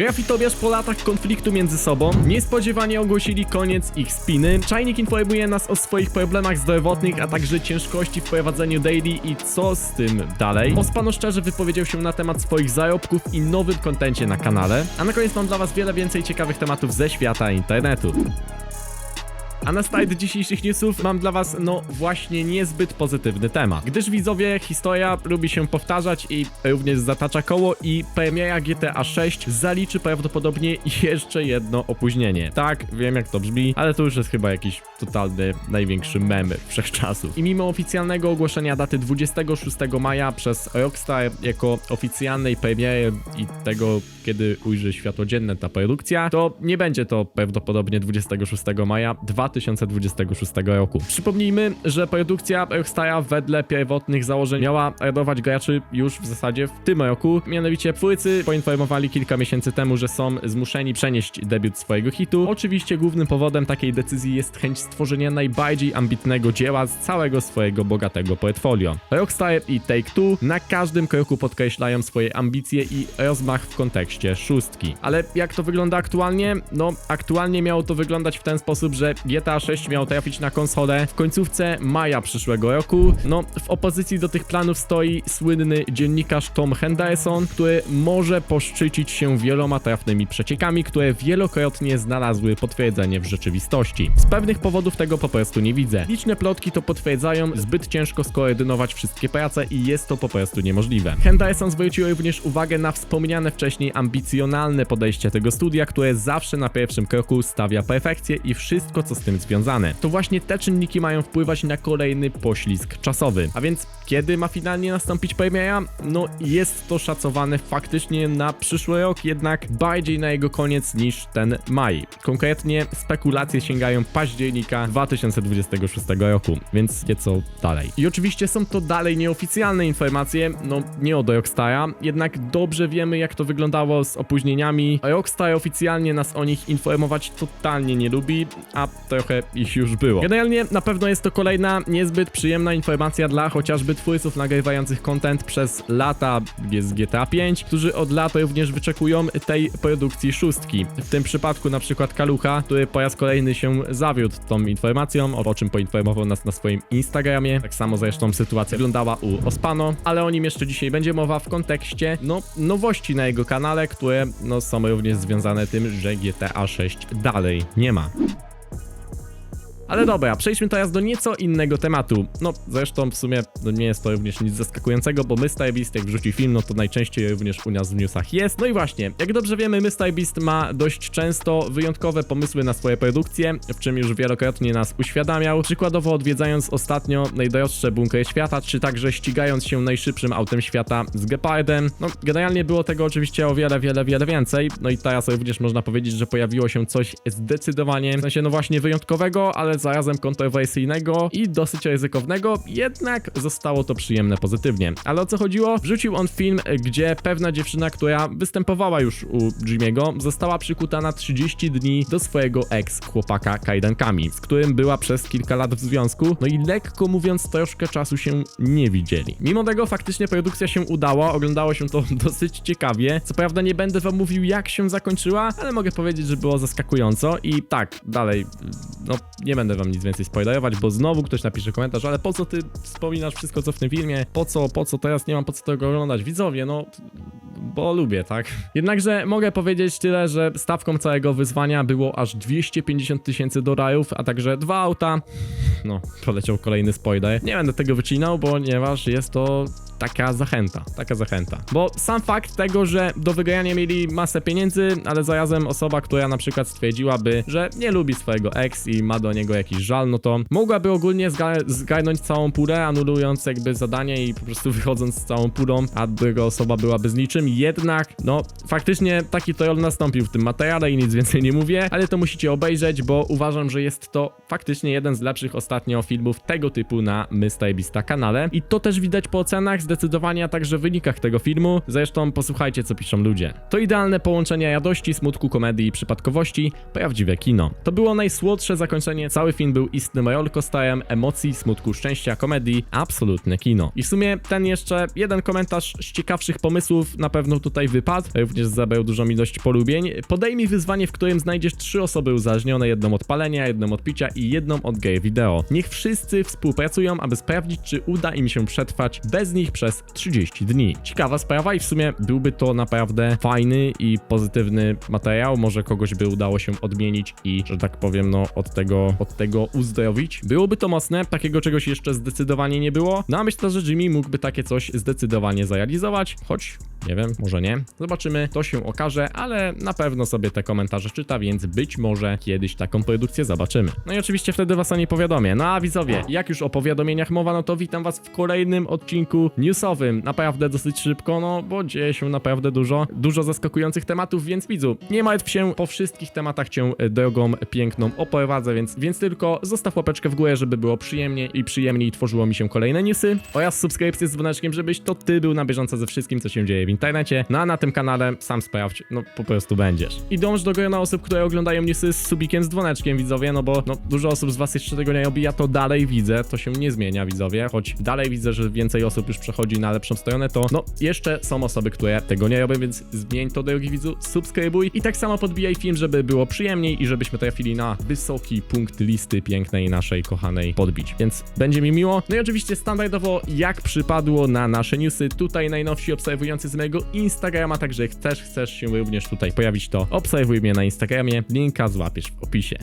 Grafitowiarz po latach konfliktu między sobą niespodziewanie ogłosili koniec ich spiny. Czajnik informuje nas o swoich problemach zdrowotnych, a także ciężkości w prowadzeniu daily i co z tym dalej. Ospano szczerze wypowiedział się na temat swoich zarobków i nowym kontencie na kanale. A na koniec mam dla was wiele więcej ciekawych tematów ze świata internetu. A na slajd dzisiejszych newsów mam dla was, no właśnie, niezbyt pozytywny temat. Gdyż widzowie, historia lubi się powtarzać i również zatacza koło i premiera GTA 6 zaliczy prawdopodobnie jeszcze jedno opóźnienie. Tak, wiem jak to brzmi, ale to już jest chyba jakiś totalny, największy mem wszechczasów. I mimo oficjalnego ogłoszenia daty 26 maja przez Rockstar jako oficjalnej premiery i tego, kiedy ujrzy światło dzienne ta produkcja, to nie będzie to prawdopodobnie 26 maja 2026 roku. Przypomnijmy, że produkcja Rockstara wedle pierwotnych założeń miała radować graczy już w zasadzie w tym roku. Mianowicie twórcy poinformowali kilka miesięcy temu, że są zmuszeni przenieść debiut swojego hitu. Oczywiście głównym powodem takiej decyzji jest chęć stworzenia najbardziej ambitnego dzieła z całego swojego bogatego portfolio. Rockstar i Take-Two na każdym kroku podkreślają swoje ambicje i rozmach w kontekście szóstki. Ale jak to wygląda aktualnie? No, aktualnie miało to wyglądać w ten sposób, że GTA 6 miało trafić na konsolę w końcówce maja przyszłego roku. No, w opozycji do tych planów stoi słynny dziennikarz Tom Henderson, który może poszczycić się wieloma trafnymi przeciekami, które wielokrotnie znalazły potwierdzenie w rzeczywistości. Z pewnych powodów tego po prostu nie widzę. Liczne plotki to potwierdzają, zbyt ciężko skoordynować wszystkie prace i jest to po prostu niemożliwe. Henderson zwrócił również uwagę na wspomniane wcześniej ambicjonalne podejście tego studia, które zawsze na pierwszym kroku stawia perfekcję i wszystko co z tym związane. To właśnie te czynniki mają wpływać na kolejny poślizg czasowy. A więc kiedy ma finalnie nastąpić premiera? No jest to szacowane faktycznie na przyszły rok, jednak bardziej na jego koniec niż ten maj. Konkretnie spekulacje sięgają października 2026 roku, więc nieco dalej. I oczywiście są to dalej nieoficjalne informacje, no nie od Rockstara, jednak dobrze wiemy jak to wyglądało z opóźnieniami. Rockstar oficjalnie nas o nich informować totalnie nie lubi, a trochę ich już było. Generalnie na pewno jest to kolejna niezbyt przyjemna informacja dla chociażby twórców nagrywających content przez lata z GTA 5, którzy od lat również wyczekują tej produkcji szóstki. W tym przypadku na przykład Kalucha, który po raz kolejny się zawiódł tą informacją, o czym poinformował nas na swoim Instagramie. Tak samo zresztą sytuacja wyglądała u Ospano, ale o nim jeszcze dzisiaj będzie mowa w kontekście no nowości na jego kanale, które no są również związane tym, że GTA 6 dalej nie ma. Ale dobra, przejdźmy teraz do nieco innego tematu. No, zresztą w sumie nie jest to również nic zaskakującego, bo MrBeast jak wrzuci film, no to najczęściej również u nas w newsach jest. No i właśnie, jak dobrze wiemy, MrBeast ma dość często wyjątkowe pomysły na swoje produkcje, w czym już wielokrotnie nas uświadamiał. Przykładowo odwiedzając ostatnio najdroższe bunkry świata, czy także ścigając się najszybszym autem świata z Gepardem. No, generalnie było tego oczywiście o wiele, wiele, wiele więcej. No i teraz również można powiedzieć, że pojawiło się coś zdecydowanie, w sensie no właśnie wyjątkowego, ale zarazem kontrowersyjnego i dosyć ryzykownego, jednak zostało to przyjemne pozytywnie. Ale o co chodziło? Wrzucił on film, gdzie pewna dziewczyna, która występowała już u Jimmy'ego, została przykuta na 30 dni do swojego ex-chłopaka kajdankami, z którym była przez kilka lat w związku, no i lekko mówiąc troszkę czasu się nie widzieli. Mimo tego faktycznie produkcja się udała, oglądało się to dosyć ciekawie. Co prawda nie będę wam mówił jak się zakończyła, ale mogę powiedzieć, że było zaskakująco i tak, dalej, no nie będę wam nic więcej spoilerować, bo znowu ktoś napisze komentarz, ale po co ty wspominasz wszystko co w tym filmie? Po co, po co teraz nie mam po co tego oglądać? Widzowie, no bo lubię, tak? Jednakże mogę powiedzieć tyle, że stawką całego wyzwania było aż 250 tysięcy dolarów, a także dwa auta. No, poleciał kolejny spoiler. Nie będę tego wycinał, ponieważ jest to taka zachęta, taka zachęta. Bo sam fakt tego, że do wygrania mieli masę pieniędzy, ale zarazem osoba, która na przykład stwierdziłaby, że nie lubi swojego ex i ma do niego jakiś żal, no to mogłaby ogólnie zga- zgarnąć całą pulę, anulując jakby zadanie i po prostu wychodząc z całą pulą, a druga osoba byłaby z niczym. Jednak, no, faktycznie taki troll nastąpił w tym materiale i nic więcej nie mówię, ale to musicie obejrzeć, bo uważam, że jest to faktycznie jeden z lepszych ostatnio filmów tego typu na MrBeasta kanale. I to też widać po ocenach, zdecydowanie, a także wynikach tego filmu. Zresztą posłuchajcie, co piszą ludzie. To idealne połączenie radości, smutku, komedii i przypadkowości, prawdziwe kino. To było najsłodsze zakończenie, cały film był istnym rollercoasterem emocji, smutku, szczęścia, komedii, absolutne kino. I w sumie ten jeszcze jeden komentarz z ciekawszych pomysłów na pewno pewno tutaj wypadł, również zebrał dużą ilość polubień. Podejmij wyzwanie, w którym znajdziesz trzy osoby uzależnione, jedną od palenia, jedną od picia i jedną od gry wideo. Niech wszyscy współpracują, aby sprawdzić, czy uda im się przetrwać bez nich przez 30 dni. Ciekawa sprawa i w sumie byłby to naprawdę fajny i pozytywny materiał. Może kogoś by udało się odmienić i, że tak powiem, no od tego, od tego uzdrowić. Byłoby to mocne, takiego czegoś jeszcze zdecydowanie nie było. No a myślę, że Jimmy mógłby takie coś zdecydowanie zrealizować, choć nie wiem, może nie. Zobaczymy, to się okaże, ale na pewno sobie te komentarze czyta, więc być może kiedyś taką produkcję zobaczymy. No i oczywiście wtedy was o niej powiadomię. No a widzowie, jak już o powiadomieniach mowa, no to witam was w kolejnym odcinku newsowym. Naprawdę dosyć szybko, no bo dzieje się naprawdę dużo, dużo zaskakujących tematów, więc widzu, nie martw się, po wszystkich tematach cię e, drogą piękną oprowadzę, więc, więc tylko zostaw łapeczkę w górę, żeby było przyjemnie i przyjemniej tworzyło mi się kolejne newsy oraz subskrypcję z dzwoneczkiem, żebyś to ty był na bieżąco ze wszystkim, co się dzieje internecie. No a na tym kanale sam sprawdź, no po prostu będziesz. I dąż do grona osób, które oglądają newsy z subikiem z dzwoneczkiem, widzowie, no bo no, dużo osób z was jeszcze tego nie robi, ja to dalej widzę, to się nie zmienia, widzowie, choć dalej widzę, że więcej osób już przechodzi na lepszą stronę, to no jeszcze są osoby, które tego nie robią, więc zmień to, drogi widzu, subskrybuj i tak samo podbijaj film, żeby było przyjemniej i żebyśmy trafili na wysoki punkt listy pięknej naszej kochanej podbić. Więc będzie mi miło. No i oczywiście standardowo, jak przypadło na nasze newsy, tutaj najnowsi obserwujący z mojego Instagrama, także jak też chcesz się również tutaj pojawić, to obserwuj mnie na Instagramie, linka złapiesz w opisie.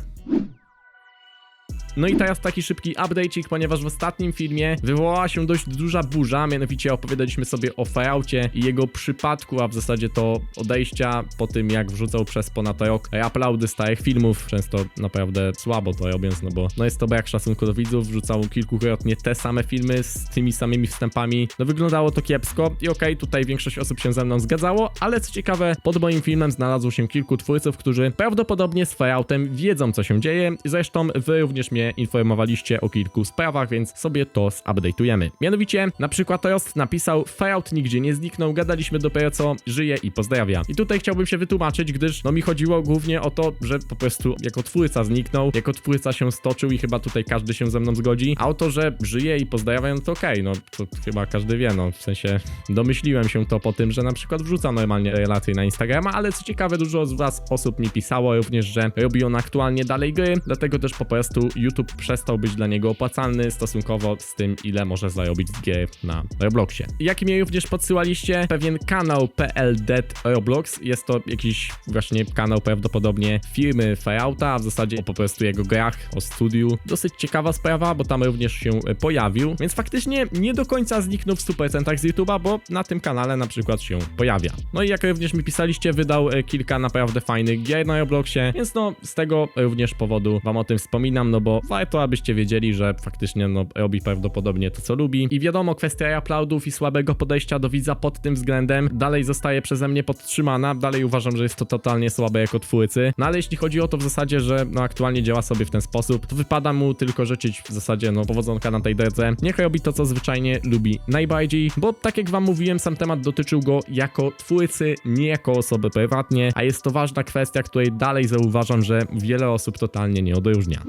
No i teraz taki szybki update'ik, ponieważ w ostatnim filmie wywołała się dość duża burza, mianowicie opowiadaliśmy sobie o Falloutie i jego przypadku, a w zasadzie to odejścia po tym, jak wrzucał przez ponad rok uploady starych filmów, często naprawdę słabo to robiąc, no bo no jest to brak szacunku do widzów, wrzucał kilkukrotnie te same filmy z tymi samymi wstępami, no wyglądało to kiepsko i okej, tutaj większość osób się ze mną zgadzało, ale co ciekawe, pod moim filmem znalazło się kilku twórców, którzy prawdopodobnie z Falloutem wiedzą, co się dzieje, zresztą wy również mnie informowaliście o kilku sprawach, więc sobie to zupdate'ujemy. Mianowicie, na przykład Rost napisał, Fallout nigdzie nie zniknął, gadaliśmy dopiero co, żyje i pozdrawia. I tutaj chciałbym się wytłumaczyć, gdyż no mi chodziło głównie o to, że po prostu jako twórca zniknął, jako twórca się stoczył i chyba tutaj każdy się ze mną zgodzi, a o to, że żyje i pozdrawia, no to okej, no to chyba każdy wie, no w sensie domyśliłem się to po tym, że na przykład wrzuca normalnie relacje na Instagrama, ale co ciekawe, dużo z was osób mi pisało również, że robi on aktualnie dalej gry, dlatego też po prostu YouTube przestał być dla niego opłacalny stosunkowo z tym, ile może zarobić z gier na Robloxie. Jak mi również podsyłaliście, pewien kanał PL Dead Roblox, jest to jakiś właśnie kanał prawdopodobnie firmy Fallouta, a w zasadzie po prostu jego grach, o studiu. Dosyć ciekawa sprawa, bo tam również się pojawił, więc faktycznie nie do końca zniknął w 100% z YouTube'a, bo na tym kanale na przykład się pojawia. No i jak również mi pisaliście, wydał e, kilka naprawdę fajnych gier na Robloxie, więc no z tego również powodu wam o tym wspominam, no bo warto, abyście wiedzieli, że faktycznie no, robi prawdopodobnie to, co lubi. I wiadomo, kwestia uploadów i słabego podejścia do widza pod tym względem dalej zostaje przeze mnie podtrzymana. Dalej uważam, że jest to totalnie słabe jako twórcy. No ale jeśli chodzi o to w zasadzie, że no, aktualnie działa sobie w ten sposób, to wypada mu tylko życzyć w zasadzie no powodzonka na tej drodze. Niech robi to, co zwyczajnie lubi najbardziej, bo tak jak wam mówiłem, sam temat dotyczył go jako twórcy, nie jako osoby prywatnie, a jest to ważna kwestia, której dalej zauważam, że wiele osób totalnie nie odróżnia.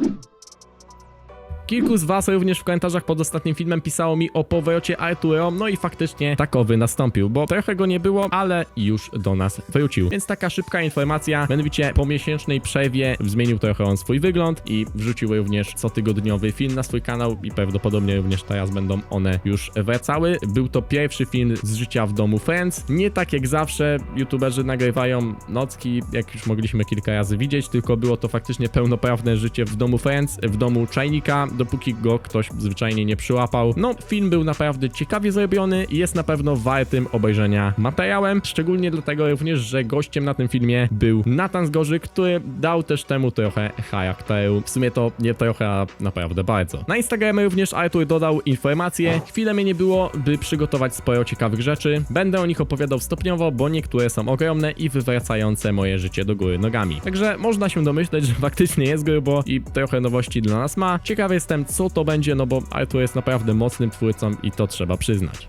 Kilku z was również w komentarzach pod ostatnim filmem pisało mi o powrocie Arturo, no i faktycznie takowy nastąpił, bo trochę go nie było, ale już do nas wrócił. Więc taka szybka informacja, mianowicie po miesięcznej przerwie zmienił trochę on swój wygląd i wrzucił również cotygodniowy film na swój kanał i prawdopodobnie również teraz będą one już wracały. Był to pierwszy film z życia w domu Friends. Nie tak jak zawsze youtuberzy nagrywają nocki, jak już mogliśmy kilka razy widzieć, tylko było to faktycznie pełnoprawne życie w domu Friends, w domu Czajnika, dopóki go ktoś zwyczajnie nie przyłapał. No, film był naprawdę ciekawie zrobiony i jest na pewno wartym obejrzenia materiałem, szczególnie dlatego również, że gościem na tym filmie był Nathan Zgorzy, który dał też temu trochę charakteru. W sumie to nie trochę, a naprawdę bardzo. Na Instagramie również Artur dodał informacje. Chwilę mnie nie było, by przygotować sporo ciekawych rzeczy. Będę o nich opowiadał stopniowo, bo niektóre są ogromne i wywracające moje życie do góry nogami. Także można się domyśleć, że faktycznie jest grubo i trochę nowości dla nas ma. Ciekawy co to będzie, no bo Artur jest naprawdę mocnym twórcą i to trzeba przyznać.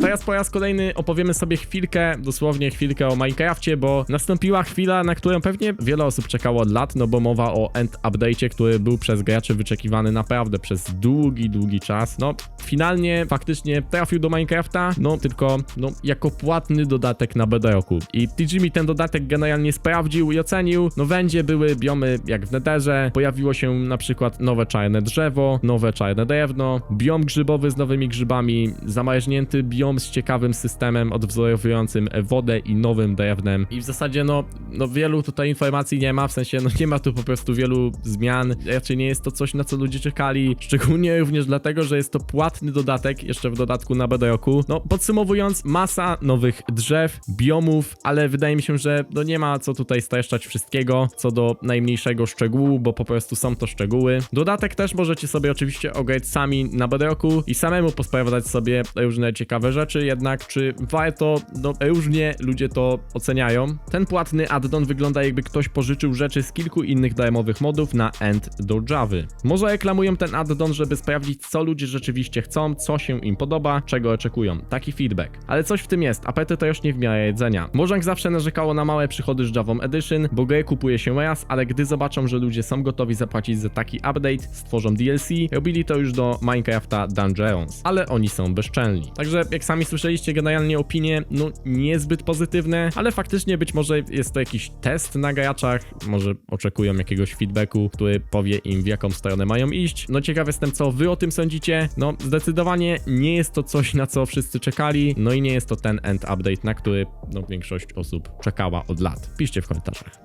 Teraz po raz kolejny opowiemy sobie chwilkę, dosłownie chwilkę o Minecrafcie, bo nastąpiła chwila, na którą pewnie wiele osób czekało od lat, no bo mowa o end update'cie, który był przez graczy wyczekiwany naprawdę przez długi, długi czas. No, finalnie faktycznie trafił do Minecrafta, no tylko no, jako płatny dodatek na Bedrocku. I TG mi ten dodatek generalnie sprawdził i ocenił. No wędzie były biomy jak w Netherze, pojawiło się na przykład nowe czarne drzewo, nowe czarne drewno, biom grzybowy z nowymi grzybami, zamarznięty biom z ciekawym systemem odwzorowującym wodę i nowym drewnem. I w zasadzie no, no wielu tutaj informacji nie ma, w sensie no nie ma tu po prostu wielu zmian. Raczej nie jest to coś, na co ludzie czekali, szczególnie również dlatego, że jest to płatny dodatek, jeszcze w dodatku na Bedrocku. No podsumowując, masa nowych drzew, biomów, ale wydaje mi się, że no nie ma co tutaj streszczać wszystkiego, co do najmniejszego szczegółu, bo po prostu są to szczegóły. Dodatek też możecie sobie oczywiście ograć sami na Bedrocku i samemu posprawdzać sobie różne ciekawe rzeczy, jednak czy warto, no różnie ludzie to oceniają. Ten płatny addon wygląda jakby ktoś pożyczył rzeczy z kilku innych darmowych modów na end do Javy. Może reklamują ten addon, żeby sprawdzić co ludzie rzeczywiście chcą, co się im podoba, czego oczekują. Taki feedback. Ale coś w tym jest, apetyt rośnie w miarę jedzenia. Mojang zawsze narzekało na małe przychody z Javą Edition, bo grę kupuje się raz, ale gdy zobaczą, że ludzie są gotowi zapłacić za taki update, stworzą DLC, robili to już do Minecrafta Dungeons, ale oni są bezczelni. Także jak sami słyszeliście, generalnie opinie, no niezbyt pozytywne, ale faktycznie być może jest to jakiś test na graczach, może oczekują jakiegoś feedbacku, który powie im w jaką stronę mają iść. No ciekaw jestem co wy o tym sądzicie. No zdecydowanie nie jest to coś na co wszyscy czekali, no i nie jest to ten end update, na który no większość osób czekała od lat. Piszcie w komentarzach.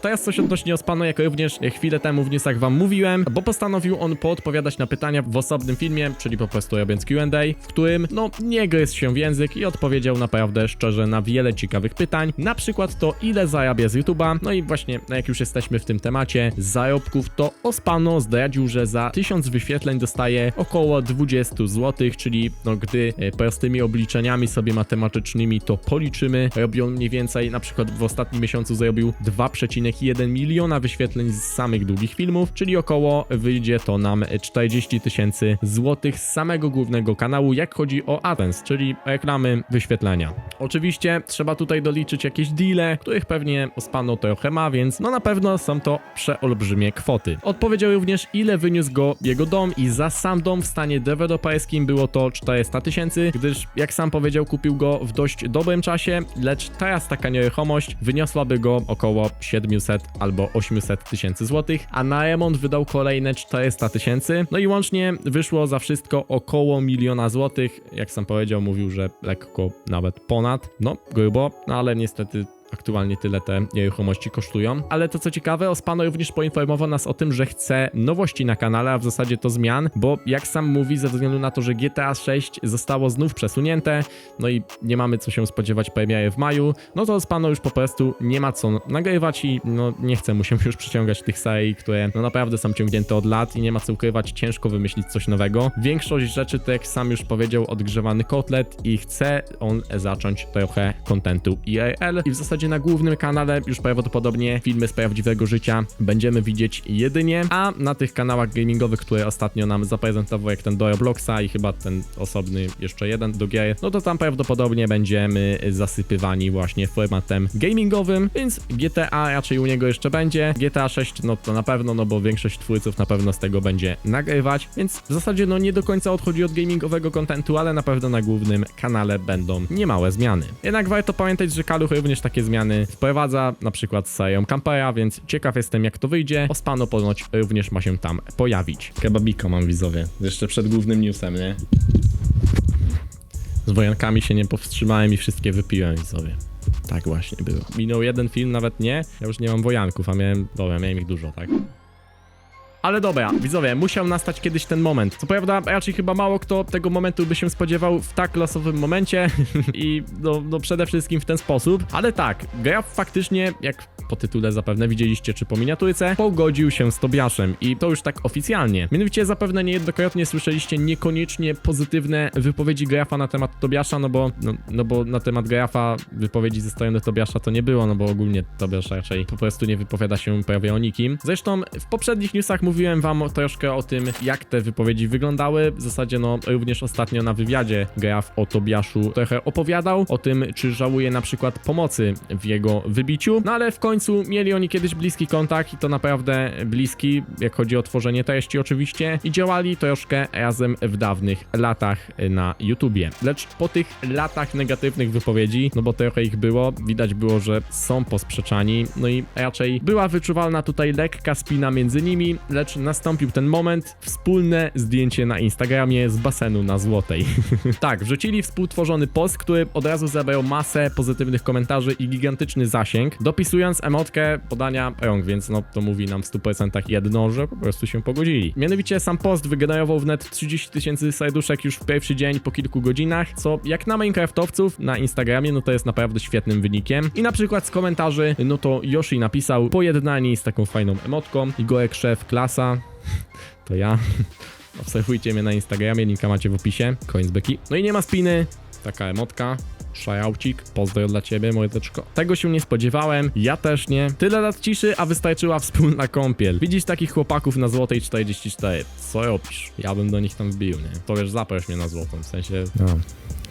Teraz coś odnośnie Ospano, jak również chwilę temu w newsach wam mówiłem, bo postanowił on poodpowiadać na pytania w osobnym filmie, czyli po prostu robiąc Q&A, w którym, no, nie gryzł się w język i odpowiedział naprawdę szczerze na wiele ciekawych pytań, na przykład to ile zarabia z YouTube'a, no i właśnie, no jak już jesteśmy w tym temacie zarobków, to Ospano zdradził, że za 1000 wyświetleń dostaje około 20 zł, czyli no gdy e, prostymi obliczeniami sobie matematycznymi to policzymy, robią mniej więcej, na przykład w ostatnim miesiącu zarobił 2,1 miliona wyświetleń z samych długich filmów, czyli około wyjdzie to nam 40 tysięcy złotych z samego głównego kanału, jak chodzi o AdSense, czyli reklamy, wyświetlenia. Oczywiście trzeba tutaj doliczyć jakieś deale, których pewnie Ospano trochę ma, więc no na pewno są to przeolbrzymie kwoty. Odpowiedział również ile wyniósł go jego dom i za sam dom w stanie deweloperskim było to 400 tysięcy, gdyż jak sam powiedział kupił go w dość dobrym czasie, lecz teraz taka nieruchomość wyniosłaby go około 700 albo 800 tysięcy złotych, a na remont wydał kolejne 400 tysięcy, no i łącznie wyszło za wszystko około miliona złotych, jak sam powiedział, mówił, że lekko nawet ponad, no grubo, no ale niestety Aktualnie tyle te nieruchomości kosztują. Ale to co ciekawe, Ospano również poinformował nas o tym, że chce nowości na kanale, a w zasadzie to zmian, bo jak sam mówi, ze względu na to, że GTA 6 zostało znów przesunięte, no i nie mamy co się spodziewać premiery w maju, no to Ospano już po prostu nie ma co nagrywać i no nie chce mu się już przyciągać tych serii, które no naprawdę są ciągnięte od lat i nie ma co ukrywać, ciężko wymyślić coś nowego. Większość rzeczy, tak jak sam już powiedział, odgrzewany kotlet i chce on zacząć trochę kontentu IRL i w zasadzie na głównym kanale już prawdopodobnie filmy z prawdziwego życia będziemy widzieć jedynie, a na tych kanałach gamingowych, które ostatnio nam zaprezentował, jak ten do Robloxa i chyba ten osobny jeszcze jeden do gier, no to tam prawdopodobnie będziemy zasypywani właśnie formatem gamingowym, więc GTA raczej u niego jeszcze będzie. GTA 6 no to na pewno, no bo większość twórców na pewno z tego będzie nagrywać, więc w zasadzie no nie do końca odchodzi od gamingowego kontentu, ale na pewno na głównym kanale będą niemałe zmiany. Jednak warto pamiętać, że Kaluch również takie zmiany wprowadza, na przykład z serią Campera, więc ciekaw jestem jak to wyjdzie. Ospano ponoć również ma się tam pojawić. Kebabiko mam widzowie, jeszcze przed głównym newsem, nie? Z wojankami się nie powstrzymałem i wszystkie wypiłem widzowie. Tak właśnie było. Minął jeden film, nawet nie. Ja już nie mam wojanków, a miałem, dobra, miałem ich dużo, tak? Ale dobra, widzowie, musiał nastać kiedyś ten moment. Co prawda, raczej chyba mało kto tego momentu by się spodziewał w tak losowym momencie i no, no przede wszystkim w ten sposób. Ale tak, gra faktycznie, jak po tytule zapewne widzieliście czy po miniaturce, pogodził się z Tobiaszem i to już tak oficjalnie. Mianowicie zapewne niejednokrotnie słyszeliście niekoniecznie pozytywne wypowiedzi Grafa na temat Tobiasza, no bo, no, no bo na temat Grafa wypowiedzi ze strony Tobiasza to nie było, no bo ogólnie Tobiasz raczej po prostu nie wypowiada się prawie o nikim. Zresztą w poprzednich newsach mówiłem wam troszkę o tym, jak te wypowiedzi wyglądały. W zasadzie, no, również ostatnio na wywiadzie Graf o Tobiaszu trochę opowiadał o tym, czy żałuje na przykład pomocy w jego wybiciu. No ale w końcu mieli oni kiedyś bliski kontakt i to naprawdę bliski, jak chodzi o tworzenie treści oczywiście. I działali troszkę razem w dawnych latach na YouTubie. Lecz po tych latach negatywnych wypowiedzi, no bo trochę ich było, widać było, że są posprzeczani, no i raczej była wyczuwalna tutaj lekka spina między nimi, lecz nastąpił ten moment, wspólne zdjęcie na Instagramie z basenu na Złotej. tak, wrzucili współtworzony post, który od razu zebrał masę pozytywnych komentarzy i gigantyczny zasięg, dopisując emotkę podania rąk, więc no to mówi nam w 100% jedno, że po prostu się pogodzili. Mianowicie sam post wygenerował wnet 30 tysięcy serduszek już w pierwszy dzień po kilku godzinach, co jak na Minecraftowców na Instagramie, no to jest naprawdę świetnym wynikiem. I na przykład z komentarzy, no to Yoshi napisał pojednani z taką fajną emotką, Igorek szef klasa, to ja. Obserwujcie mnie na Instagramie, linka macie w opisie, koniec beki. No i nie ma spiny, taka emotka. Szajaucik, pozdro dla ciebie, mordeczko. Tego się nie spodziewałem, ja też nie. Tyle lat ciszy, a wystarczyła wspólna kąpiel. Widzisz takich chłopaków na Złotej 44. Co robisz? Ja bym do nich tam wbił, nie? To wiesz, zaproś mnie na Złotą, w sensie... No.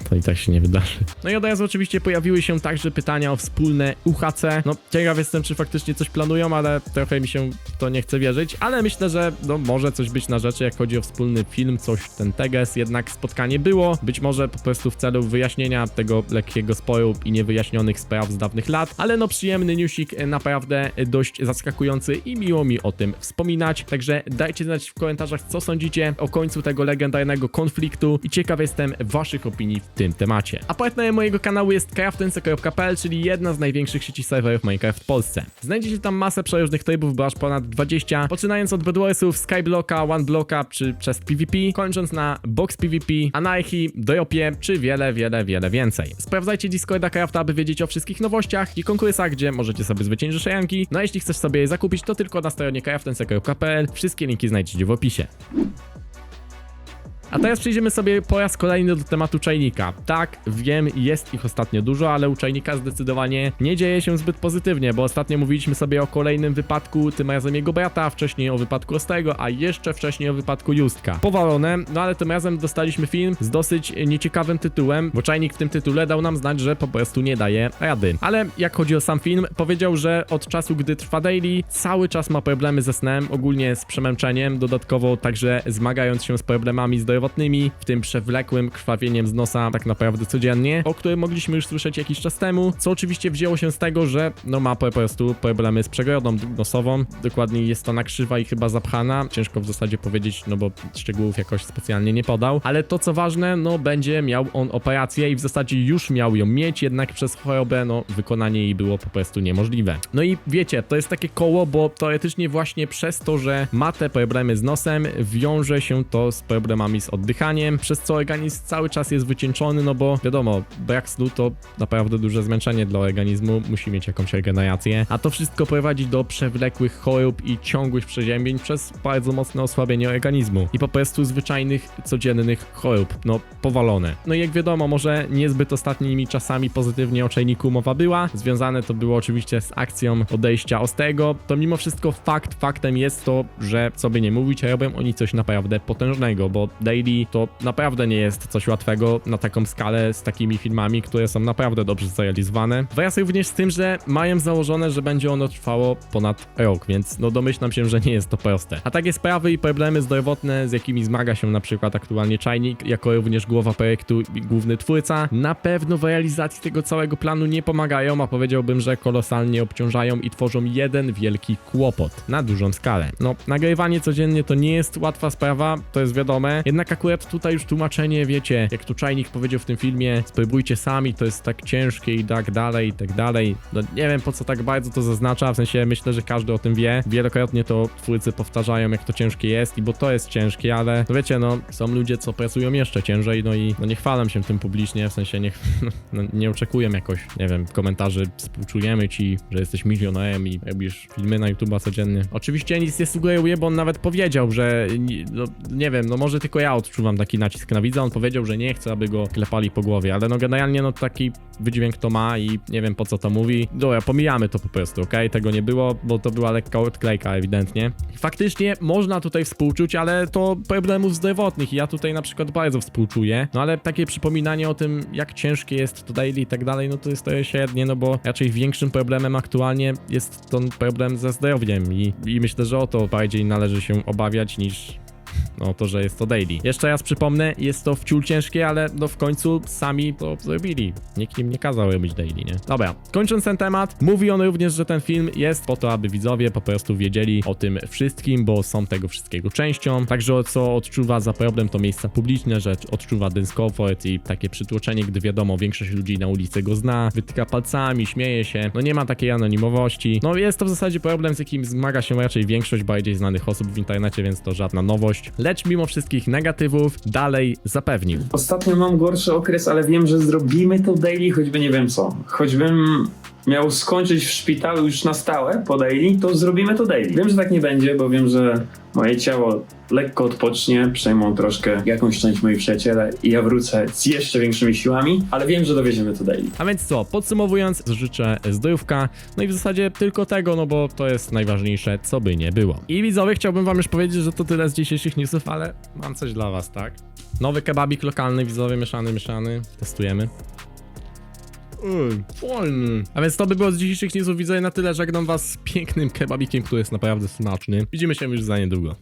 To i tak się nie wydarzy. No i od razu oczywiście pojawiły się także pytania o wspólne UHC. No ciekaw jestem, czy faktycznie coś planują, ale trochę mi się to nie chce wierzyć. Ale myślę, że no, może coś być na rzeczy, jak chodzi o wspólny film, coś ten teges. Jednak spotkanie było. Być może po prostu w celu wyjaśnienia tego lekkiego sporu i niewyjaśnionych spraw z dawnych lat. Ale no przyjemny newsik, e, naprawdę dość zaskakujący i miło mi o tym wspominać. Także dajcie znać w komentarzach, co sądzicie o końcu tego legendarnego konfliktu i ciekaw jestem waszych opinii w tym temacie. A partnerem mojego kanału jest craftense.pl, czyli jedna z największych sieci serwerów Minecraft w Polsce. Znajdziecie tam masę przeróżnych trybów, bo aż ponad 20, poczynając od Bedwarsów, Skyblocka, OneBlocka czy Chest PvP, kończąc na Box PvP, Anarchy, Dropie czy wiele, wiele, wiele więcej. Sprawdzajcie Discorda Crafta, aby wiedzieć o wszystkich nowościach i konkursach, gdzie możecie sobie zwyciężyć ranki. No a jeśli chcesz sobie je zakupić, to tylko na stronie craftense.pl. Wszystkie linki znajdziecie w opisie. A teraz przejdziemy sobie po raz kolejny do tematu czajnika. Tak, wiem, jest ich ostatnio dużo, ale u czajnika zdecydowanie nie dzieje się zbyt pozytywnie, bo ostatnio mówiliśmy sobie o kolejnym wypadku, tym razem jego brata, wcześniej o wypadku Ostego, a jeszcze wcześniej o wypadku Justka. Powalone, no ale tym razem dostaliśmy film z dosyć nieciekawym tytułem, bo czajnik w tym tytule dał nam znać, że po prostu nie daje rady. Ale jak chodzi o sam film, powiedział, że od czasu, gdy trwa daily, cały czas ma problemy ze snem, ogólnie z przemęczeniem, dodatkowo także zmagając się z problemami zdrowotnymi, w tym przewlekłym krwawieniem z nosa tak naprawdę codziennie, o którym mogliśmy już słyszeć jakiś czas temu, co oczywiście wzięło się z tego, że no ma po prostu problemy z przegrodą nosową, dokładniej jest ona krzywa i chyba zapchana, ciężko w zasadzie powiedzieć, no bo szczegółów jakoś specjalnie nie podał, ale to co ważne, no będzie miał on operację i w zasadzie już miał ją mieć, jednak przez chorobę, no wykonanie jej było po prostu niemożliwe. No i wiecie, to jest takie koło, bo teoretycznie właśnie przez to, że ma te problemy z nosem, wiąże się to z problemami z oddychaniem, przez co organizm cały czas jest wycieńczony, no bo wiadomo, brak snu to naprawdę duże zmęczenie dla organizmu, musi mieć jakąś regenerację, a to wszystko prowadzi do przewlekłych chorób i ciągłych przeziębień przez bardzo mocne osłabienie organizmu i po prostu zwyczajnych, codziennych chorób, no powalone. No i jak wiadomo, może niezbyt ostatnimi czasami pozytywnie o czajniku mowa była, związane to było oczywiście z akcją odejścia Ostego, to mimo wszystko fakt, faktem jest to, że co by nie mówić, robią oni coś naprawdę potężnego, bo To naprawdę nie jest coś łatwego na taką skalę z takimi filmami, które są naprawdę dobrze zrealizowane. Wraz również z tym, że mają założone, że będzie ono trwało ponad rok, więc no domyślam się, że nie jest to proste. A takie sprawy i problemy zdrowotne, z jakimi zmaga się na przykład aktualnie Czajnik, jako również głowa projektu i główny twórca, na pewno w realizacji tego całego planu nie pomagają, a powiedziałbym, że kolosalnie obciążają i tworzą jeden wielki kłopot na dużą skalę. No, nagrywanie codziennie to nie jest łatwa sprawa, to jest wiadome, jednak akurat tutaj już tłumaczenie, wiecie, jak tu Czajnik powiedział w tym filmie, spróbujcie sami, to jest tak ciężkie i tak dalej, i tak dalej. No nie wiem po co tak bardzo to zaznacza, w sensie myślę, że każdy o tym wie. Wielokrotnie to twórcy powtarzają, jak to ciężkie jest i bo to jest ciężkie, ale no wiecie, no są ludzie, co pracują jeszcze ciężej, no i no nie chwalam się tym publicznie, w sensie nie, no, nie oczekuję jakoś, nie wiem, komentarzy współczujemy ci, że jesteś milionerem i robisz filmy na YouTube'a codziennie. Oczywiście nic nie sugeruję, bo on nawet powiedział, że no, nie wiem, no może tylko ja odczuwam taki nacisk na widza. On powiedział, że nie chce, aby go klepali po głowie, ale no generalnie no taki wydźwięk to ma i nie wiem po co to mówi. Dobra, pomijamy to po prostu, okej? Tego nie było, bo to była lekka odklejka ewidentnie. Faktycznie można tutaj współczuć, ale to problemów zdrowotnych i ja tutaj na przykład bardzo współczuję. No ale takie przypominanie o tym, jak ciężkie jest to daily i tak dalej, no to jest to średnie, no bo raczej większym problemem aktualnie jest ten problem ze zdrowiem i, i myślę, że o to bardziej należy się obawiać niż no to, że jest to daily. Jeszcze raz przypomnę, jest to wciul ciężkie, ale no w końcu sami to zrobili. Nikt im nie kazał robić daily, nie? Dobra, kończąc ten temat, mówi on również, że ten film jest po to, aby widzowie po prostu wiedzieli o tym wszystkim, bo są tego wszystkiego częścią. Także co odczuwa za problem to miejsca publiczne, że odczuwa dyskomfort i takie przytłoczenie, gdy wiadomo, większość ludzi na ulicy go zna, wytyka palcami, śmieje się, no nie ma takiej anonimowości. No jest to w zasadzie problem, z jakim zmaga się raczej większość bardziej znanych osób w internecie, więc to żadna nowość. Lecz mimo wszystkich negatywów dalej zapewnił. Ostatnio mam gorszy okres, ale wiem, że zrobimy to daily, choćby nie wiem co. Choćbym miał skończyć w szpitalu już na stałe po daily, to zrobimy to daily. Wiem, że tak nie będzie, bo wiem, że moje ciało lekko odpocznie, przejmą troszkę jakąś część moi przyjaciele i ja wrócę z jeszcze większymi siłami, ale wiem, że dowieziemy to daily. A więc co, podsumowując, życzę zdrówka, no i w zasadzie tylko tego, no bo to jest najważniejsze, co by nie było. I widzowie, chciałbym wam już powiedzieć, że to tyle z dzisiejszych newsów, ale mam coś dla was, tak? Nowy kebabik lokalny, widzowie, mieszany, mieszany, testujemy. Fajny. A więc to by było z dzisiejszych newsów, widzowie, na tyle, żegnam was z pięknym kebabikiem, który jest naprawdę smaczny. Widzimy się już za niedługo.